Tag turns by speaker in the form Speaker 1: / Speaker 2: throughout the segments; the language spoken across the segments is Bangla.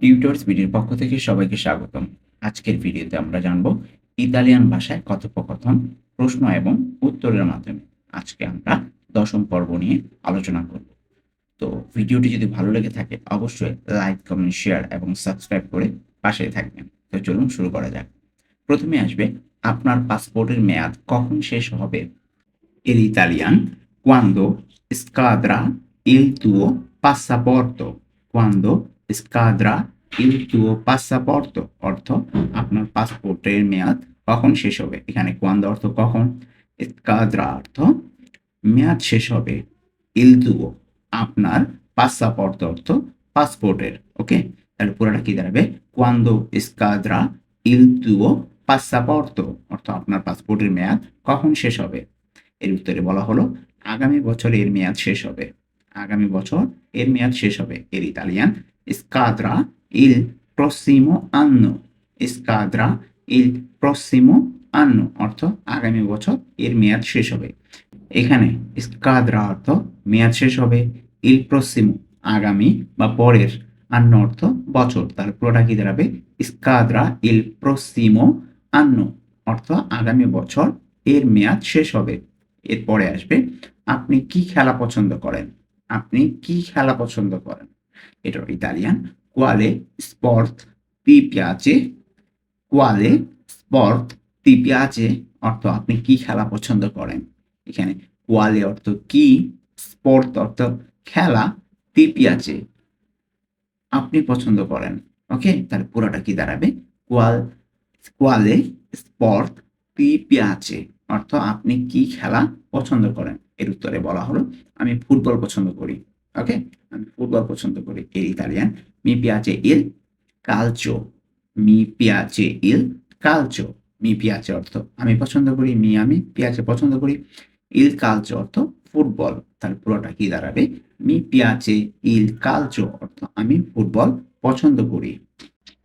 Speaker 1: টিউটর্স ভিডিওর পক্ষ থেকে সবাইকে স্বাগতম। আজকের ভিডিওতে আমরা জানব ইতালিয়ান ভাষায় কথোপকথন, প্রশ্ন এবং উত্তরের মাধ্যমে। আজকে আমরা দশম পর্ব নিয়ে আলোচনা করব। তো ভিডিওটি যদি ভালো লেগে থাকে, অবশ্যই লাইক, কমেন্ট, শেয়ার এবং সাবস্ক্রাইব করে পাশে থাকবেন। তো চলুন শুরু করা যাক। প্রথমে আসবে, আপনার পাসপোর্টের মেয়াদ কখন শেষ হবে? এর ইতালিয়ান, quando স্কাদ্রা il tuo passaporto? Quando il tuo passaporto অর্থ আপনার পাসপোর্টের মেয়াদ কখন শেষ হবে? এখানে quando অর্থ কখন? scadrà অর্থ মেয়াদ শেষ হবে tuo আপনার passaporto অর্থ পাসপোর্টের ওকে? তাহলে পুরোটা কি দাঁড়াবে? scadrà il tuo passaporto অর্থ আপনার পাসপোর্টের মেয়াদ কখন শেষ হবে? এর উত্তরে বলা হলো আগামী বছর এর মেয়াদ শেষ হবে। আগামী বছর এর মেয়াদ শেষ হবে। এর ইতালিয়ান স্কাদ্রা ইল প্রসিমো আন্নো স্কাদ্রা ইল প্রসিমো আন্নো অর্থ আগামী বছর এর মেয়াদ শেষ হবে এখানে স্কাদ্রা অর্থ মেয়াদ শেষ হবে ইল প্রসিমো আগামী বা পরের আন্ন অর্থ বছর তার পুরোটা কি দাঁড়াবে স্কাদ্রা ইল প্রসিমো আন্ন অর্থ আগামী বছর এর মেয়াদ শেষ হবে এরপরে আসবে আপনি কি খেলা পছন্দ করেন আপনি কি খেলা পছন্দ করেন এটা ইতালিয়ান। কোয়ালে স্পর্ট তি পিয়াচে কোয়ালে স্পর্ট তি পিয়াচে অর্থ আপনি কি খেলা পছন্দ করেন? এখানে কোয়ালে অর্থ কি? স্পোর্ট অর্থ খেলা তি পিয়াচে আপনি পছন্দ করেন। ওকে তাহলে পুরোটা কি দাঁড়াবে? কোয়াল কোয়ালে স্পর্ট তি পিয়াচে অর্থ আপনি কি খেলা পছন্দ করেন? এর উত্তরে বলা হলো, আমি ফুটবল পছন্দ করি। ওকে? আমি ফুটবল পছন্দ করি এর ইতালিয়ান। মি পিয়াচে ইল, কালচো। মি পিয়াচে ইল, কালচো। মি পিয়াচে অর্থ, আমি পছন্দ করি, মি আমি পিয়াচে পছন্দ করি। ইল, কালচো অর্থ ফুটবল, তার পুরোটা কি দাঁড়াবে? মি পিয়াচে ইল, কালচো অর্থ আমি ফুটবল পছন্দ করি।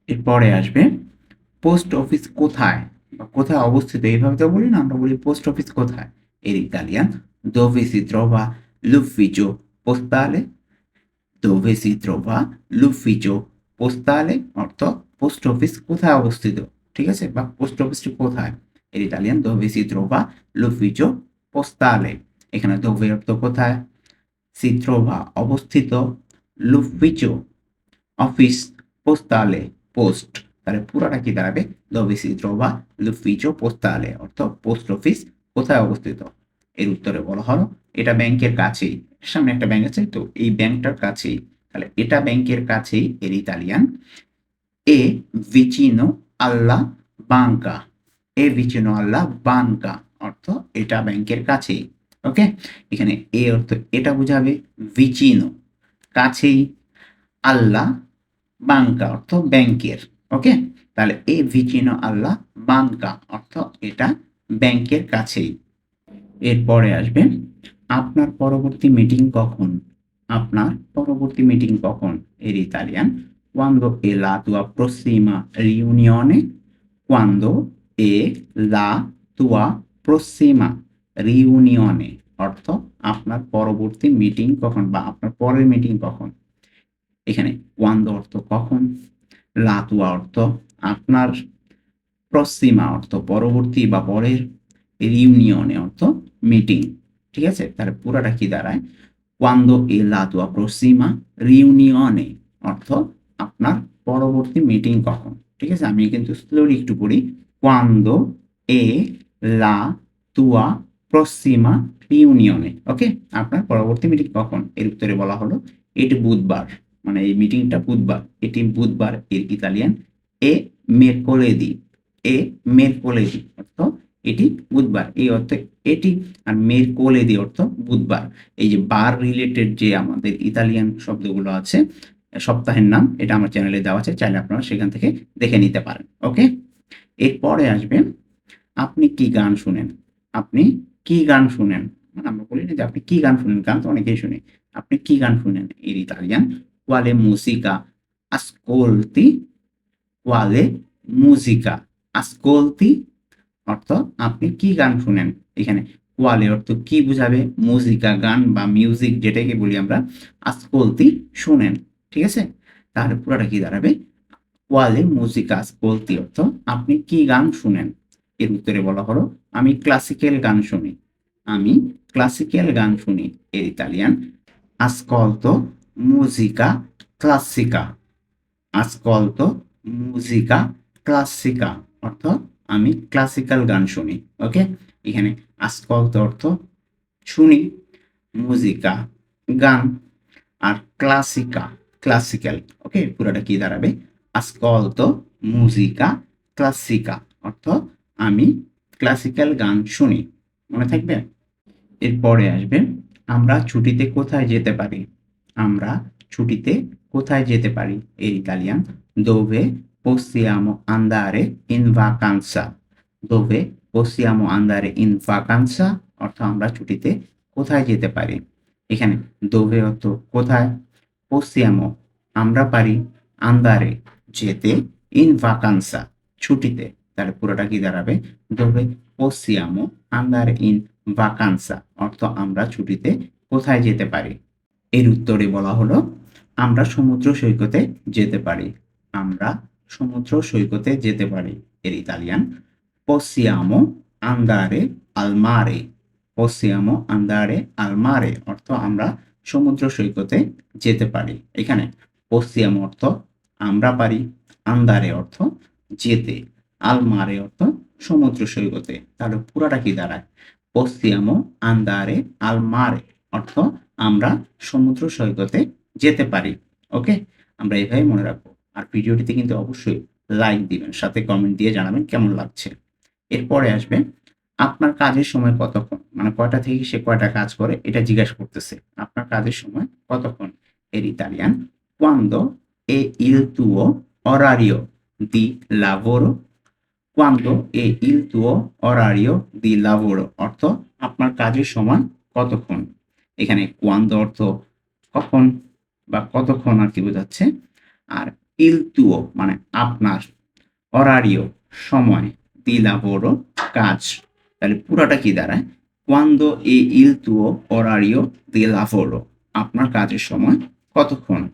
Speaker 1: এরপরে আসবে, পোস্ট অফিস কোথায়? বা কোথায় অবস্থিত? এইভাবে তো বলি না, আমরা বলি পোস্ট অফিস কোথায়? এর Italian si trova l'ufficio dove si trova l'ufficio postale অর্থ পোস্ট অফিস কোথায় অবস্থিত ঠিক আছে? বা পোস্ট অফিসটি কোথায়? এর Italian si trova l'ufficio postale. এখানে dove অর্থ কোথায়? Trova অবস্থিত l'ufficio অফিস পোস্টালে পোস্ট তাহলে পুরোটা কি দাঁড়াবে? si trova l'ufficio postale, অর্থ পোস্ট অফিস কোথায় অবস্থিত? এর উত্তরে বলা হলো, এটা ব্যাংকের কাছেই। সামনে একটা ব্যাংক আছে, তো এই ব্যাংকটার কাছেই, তাহলে এটা ব্যাংকের কাছেই এর ইতালিয়ান। এ ভিচিনো আল্লা বাঙ্কা এ ভিচিনো আল্লা বাঙ্কা অর্থ এটা ব্যাংকের কাছেই ওকে এখানে এ অর্থ এটা বোঝাবে ভিচিনো কাছেই আল্লাহ বাঙ্কা অর্থ ব্যাংকের ওকে তাহলে এ ভিচিনো আল্লাহ বাঙ্কা অর্থ এটা ব্যাংকের কাছেই। এরপরে আসবে আপনার পরবর্তী মিটিং কখন? আপনার পরবর্তী মিটিং কখন? এর Italian. Quando è la tua prossima riunione? Quando è la tua prossima riunione? অর্থ, আপনার পরবর্তী মিটিং কখন বা আপনার পরের মিটিং কখন? এখানে quando অর্থ কখন? Tua অর্থ, আপনার প্রসিমা অর্থ, পরবর্তী বা পরের রিউনিয়নে অর্থ মিটিং ঠিক আছে? তাহলে পুরাটা কি দাঁড়ায়? Quando এ tua prossima riunione? অর্থ আপনার পরবর্তী মিটিং কখন? ঠিক আছে? আমি কিন্তু স্লোলি একটু পড়ি। Quando এ লা তুয়া prossima riunione? ওকে আপনার পরবর্তী মিটিং কখন? এর উত্তরে বলা হলো, এটি বুধবার। মানে এই মিটিংটা বুধবার। এটি বুধবার এর ইতালিয়ান। এ মেরকোলেদি। এ মেরকোলেদি। অর্থ এটি বুধবার, এই অর্থে এটি আর মের কোলেদি অর্থ বুধবার। এই যে বার রিলেটেড যে আমাদের ইতালিয়ান শব্দগুলো আছে, সপ্তাহের নাম, এটা আমার চ্যানেলে দেওয়া আছে, চাইলে আপনারা সেখান থেকে দেখে নিতে পারেন ওকে এরপরে আসবেন আপনি কি গান শুনেন? আপনি কি গান শুনেন? মানে আমরা বলি না যে আপনি কি গান শুনেন, গান তো অনেকেই শুনি। আপনি কি গান শুনেন? এর Italian, quale musica? Ascolti quale musica? Ascolti অর্থ আপনি কি গান শুনেন? এখানে কোয়ালে অর্থ কি বুঝাবে? মুজিকা গান বা মিউজিক যেটাকে বলি আমরা, আসকলতি শুনেন, ঠিক আছে? তাহলে পুরোটা কি দাঁড়াবে? কোয়ালে মুজিকা বলতে অর্থ আপনি কি গান শুনেন? এর উত্তরে বলা হলো, আমি ক্লাসিক্যাল গান শুনি। আমি ক্লাসিক্যাল গান শুনি। এর Italian ascolto musica classica ascolto musica ক্লাসিকা অর্থ আমি ক্লাসিক্যাল গান শুনি ওকে এখানে ascolto অর্থ শুনি মুজিকা গান, আর ক্লাসিকা ক্লাসিক্যাল ওকে পুরোটা কি দাঁড়াবে? ascolto musica ক্লাসিকা অর্থ আমি ক্লাসিক্যাল গান শুনি, মনে থাকবে? এরপরে আসবে, আমরা ছুটিতে কোথায় যেতে পারি? আমরা ছুটিতে কোথায় যেতে পারি? এর Italian dove possiamo andare in vacanza dove possiamo andare in vacanza অর্থ আমরা ছুটিতে কোথায় যেতে পারি এখানে dove অর্থ কোথায় possiamo আমরা পারি andare যেতে in vacanza ছুটিতে তাহলে পুরোটা কি দাঁড়াবে dove possiamo andare in vacanza অর্থ আমরা ছুটিতে কোথায় যেতে পারি এর উত্তরে বলা হলো আমরা সমুদ্র সৈকতে যেতে পারি আমরা সমুদ্র সৈকতে যেতে পারি। এর ইতালিয়ান, possiamo আন্দারে আলমারে mare আন্দারে আলমারে অর্থ আমরা সমুদ্র সৈকতে যেতে পারি। এখানে possiamo অর্থ আমরা পারি। আন্দারে অর্থ যেতে। আলমারে অর্থ সমুদ্র সৈকতে। তাহলে পুরাটা কি দাঁড়ায়? Possiamo আন্দারে আলমারে অর্থ আমরা সমুদ্র সৈকতে যেতে পারি। ওকে? আমরা এইভাবে মনে রাখব। আর ভিডিওটিতে কিন্তু অবশ্যই লাইক দিবেন, সাথে কমেন্ট দিয়ে জানাবেন কেমন লাগছে। এরপরে আসবে, আপনার কাজের সময় কতক্ষণ? মানে কয়টা থেকে সে কয়টা কাজ করে? এটা জিজ্ঞাসা করতেছে, আপনার কাজের সময় কতক্ষণ? এর Italian, quando è il tuo orario di lavoro? Quando è il tuo orario di lavoro? অর্থ, আপনার কাজের সময় কতক্ষণ? এখানে quando অর্থ কখন বা কতক্ষণ আর কি বোঝাচ্ছে। আর tuo মানে আপনার অরারিও সময় lavoro কাজ। তাহলে পুরোটা কি দাঁড়ায়? Quando এ tuo orario di আপনার কাজের সময় কতক্ষণ?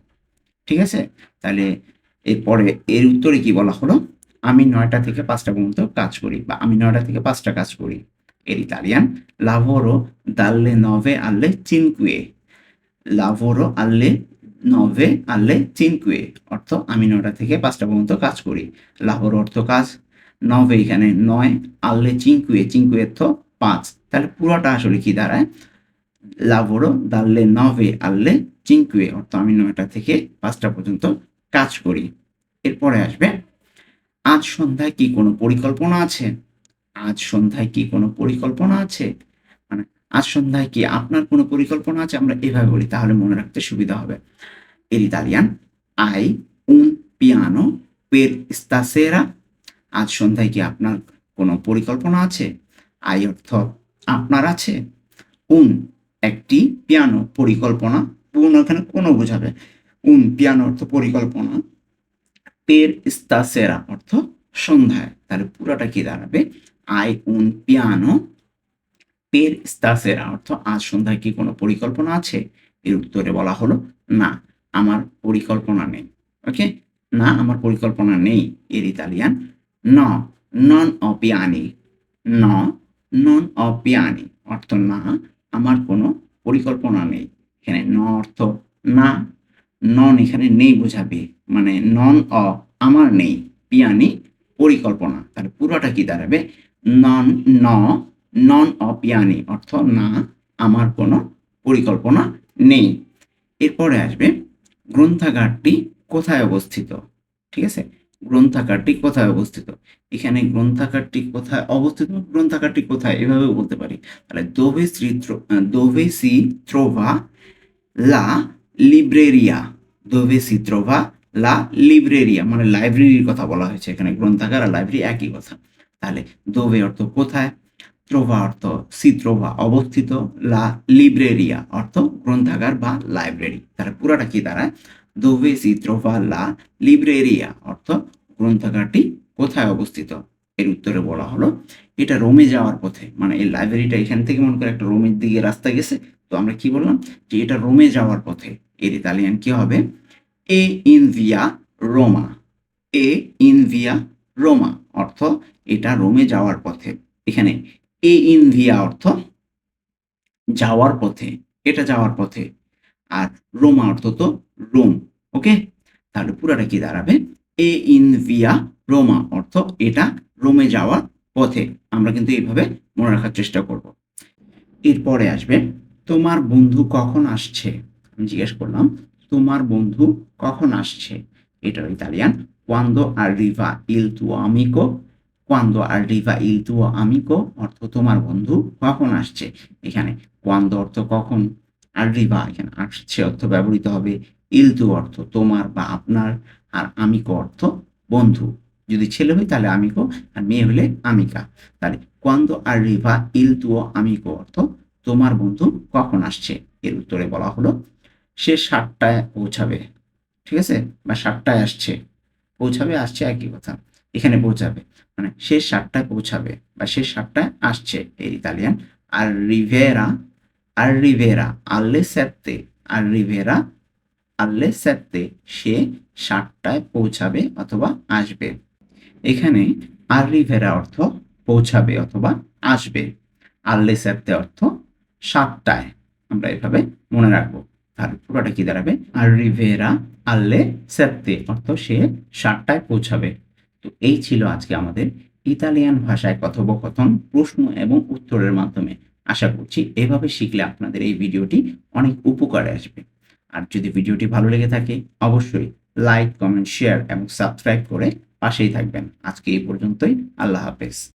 Speaker 1: ঠিক আছে? তাহলে এরপরে এর উত্তরে কি বলা হলো? আমি নয়টা থেকে পাঁচটা পর্যন্ত কাজ করি বা আমি নয়টা থেকে পাঁচটা কাজ করি। এর Italian, lavoro dalle nove alle cinque lavoro alle নভে alle cinque অর্থ আমি নয়টা থেকে পাঁচটা পর্যন্ত কাজ করি। lavoro অর্থ কাজ। নভে এখানে নয় alle cinque cinque অর্থ পাঁচ। তাহলে পুরোটা আসলে কি দাঁড়ায়? lavoro dalle nove alle cinque অর্থ আমি নয়টা থেকে পাঁচটা পর্যন্ত কাজ করি। এরপরে আসবে, আজ সন্ধ্যায় কি কোনো পরিকল্পনা আছে? আজ সন্ধ্যায় কি কোনো পরিকল্পনা আছে? আজ সন্ধ্যায় কি আপনার কোনো পরিকল্পনা আছে? আমরা এভাবে বলি, তাহলে মনে রাখতে সুবিধা হবে। এর ইতালিয়ান আই উন পিয়ানো পের স্তাসেরা আজ সন্ধ্যায় কি আপনার কোনো পরিকল্পনা আছে? আই অর্থ, আপনার আছে? উন একটি পিয়ানো পরিকল্পনা। পূর্ণ এখানে কোনো বোঝাবে। উন পিয়ানো অর্থ পরিকল্পনা। পের স্তাসেরা অর্থ সন্ধ্যায়। তাহলে পুরোটা কি দাঁড়াবে? আই উন পিয়ানো পের স্তাসেরা অর্থ, আজ সন্ধ্যায় কি কোনো পরিকল্পনা আছে? এর উত্তরে বলা হলো, না, আমার পরিকল্পনা নেই। ওকে না, আমার পরিকল্পনা নেই। এর ইতালিয়ান ন নন অপিয়ানি ন নন অপিয়ানি অর্থ, না, আমার কোনো পরিকল্পনা নেই। এখানে ন অর্থ, না। নন এখানে নেই বোঝাবে মানে নন অ আমার নেই। পিয়ানি পরিকল্পনা, তাহলে পুরোটা কি দাঁড়াবে? নন ন নন অপিয়ানি অর্থ না, আমার কোনো পরিকল্পনা নেই। এরপরে আসবে, গ্রন্থাগারটি কোথায় অবস্থিত? ঠিক আছে? গ্রন্থাগারটি কোথায় অবস্থিত? এখানে গ্রন্থাগারটি কোথায় অবস্থিত? গ্রন্থাগারটি কোথায়? এভাবে বলতে পারি। তাহলে দোভে শ্রী দোভে সি ত্রোভা লা লিব্রেরিয়া। দোভে সি ত্রোভা লা লিব্রেরিয়া। মানে লাইব্রেরির কথা বলা হয়েছে এখানে। গ্রন্থাগার আর লাইব্রেরি একই কথা। তাহলে দোভে অর্থ কোথায়? ত্রোভা অর্থ সি ত্রোভা অবস্থিত লা লিব্রেরিয়া অর্থ গ্রন্থাগার বা লাইব্রেরি। তাহলে পুরাটা কি দাঁড়ায়? দোভে সি ত্রোভা লা লিব্রেরিয়া অর্থ গ্রন্থাগারটি কোথায় অবস্থিত? এর উত্তরে বলা হলো, এটা রোমে যাওয়ার পথে। মানে এই লাইব্রেরিটা এখান থেকে মনে করে একটা রোমের দিকে রাস্তা গেছে। তো আমরা কি বললাম? যে এটা রোমে যাওয়ার পথে। এর ইতালিয়ান কি হবে? এ ইন ভিয়া রোমা। এ ইন ভিয়া রোমা অর্থ এটা রোমে যাওয়ার পথে। এখানে এ ইন ভিয়া অর্থ যাওয়ার পথে, এটা যাওয়ার পথে। আর রোমা অর্থ তো রোম, ওকে? তাহলে পুরাটা কি দাঁড়াবে? এ ইন ভিয়া রোমা অর্থ এটা রোমে যাওয়ার পথে। আমরা কিন্তু এইভাবে মনে রাখার চেষ্টা করব। এরপরে আসবে, তোমার বন্ধু কখন আসছে? আমি জিজ্ঞেস করলাম, তোমার বন্ধু কখন আসছে? এটা ইতালিয়ান কোয়ান্দো arriva il tuo amico? কোয়ান্দো arriva il tuo আমিকো অর্থ তোমার বন্ধু, কখন আসছে? এখানে কোয়ান্দো অর্থ কখন arriva, এখানে আসছে অর্থ ব্যবহৃত হবে ইল তু অর্থ তোমার বা আপনার, আর আমিকো অর্থ বন্ধু। যদি ছেলে হয় তাহলে আমিকো আর মেয়ে হলে আমিকা তাহলে কোয়ান্দো arriva il tuo আমিকো অর্থ তোমার বন্ধু কখন আসছে? এর উত্তরে বলা হলো, সে সাতটায় পৌঁছাবে। ঠিক আছে? বা সাতটায় আসছে। পৌঁছাবে, আসছে একই কথা। এখানে পৌঁছাবে। মানে সে সাতটায় পৌঁছাবে বা সে সাতটায় আসছে এই ইতালিয়ান। আর রিভেরা আর রিভেরা আল্লে সেত্তে আর রিভেরা আল্লে সেত্তে সে সাতটায় পৌঁছাবে অথবা আসবে। এখানে আর রিভেরা অর্থ পৌঁছাবে অথবা আসবে। আল্লে সেত্তে অর্থ সাতটায়। আমরা এভাবে মনে রাখব। তাহলে পুরোটা কি দাঁড়াবে? আর রিভেরা আল্লে সেত্তে অর্থ সে সাতটায় পৌঁছাবে। তো এই ছিল আজকে আমাদের ইতালিয়ান ভাষায় কথোপকথন, প্রশ্ন এবং উত্তরের মাধ্যমে। আশা করছি এভাবে শিখলে আপনাদের এই ভিডিওটি অনেক উপকারে আসবে। আর যদি ভিডিওটি ভালো লেগে থাকে, অবশ্যই লাইক, কমেন্ট, শেয়ার এবং সাবস্ক্রাইব করে পাশেই থাকবেন। আজকে এই পর্যন্তই, আল্লাহ হাফেজ।